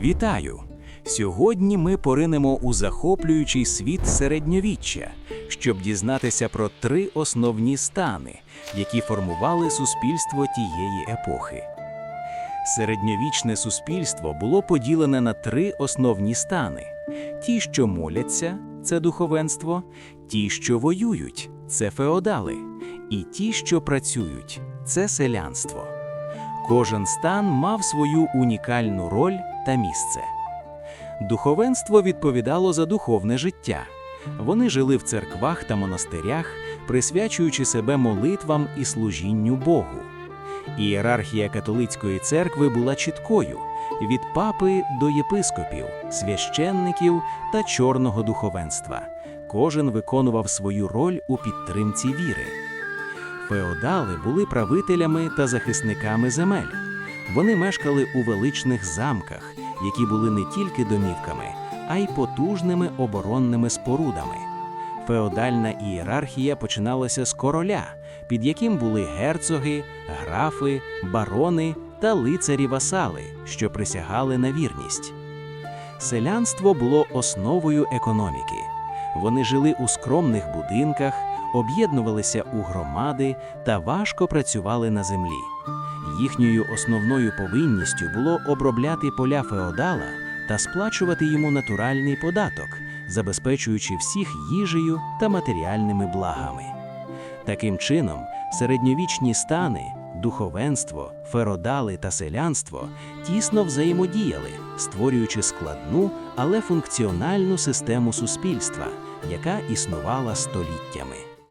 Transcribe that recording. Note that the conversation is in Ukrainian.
Вітаю! Сьогодні ми поринемо у захоплюючий світ середньовіччя, щоб дізнатися про три основні стани, які формували суспільство тієї епохи. Середньовічне суспільство було поділене на три основні стани: ті, що моляться це духовенство, ті, що воюють це феодали, і ті, що працюють це селянство. Кожен стан мав свою унікальну роль та місце. Духовенство відповідало за духовне життя. Вони жили в церквах та монастирях, присвячуючи себе молитвам і служінню Богу. Ієрархія католицької церкви була чіткою від папи до єпископів, священників та чорного духовенства. Кожен виконував свою роль у підтримці віри. Феодали були правителями та захисниками земель. Вони мешкали у величних замках, які були не тільки домівками, а й потужними оборонними спорудами. Феодальна ієрархія починалася з короля, під яким були герцоги, графи, барони та лицарі-васали, що присягали на вірність. Селянство було основою економіки. Вони жили у скромних будинках, об'єднувалися у громади та важко працювали на землі. Їхньою основною повинністю було обробляти поля феодала та сплачувати йому натуральний податок, забезпечуючи всіх їжею та матеріальними благами. Таким чином, середньовічні стани, духовенство, феодали та селянство тісно взаємодіяли, створюючи складну, але функціональну систему суспільства, яка існувала століттями.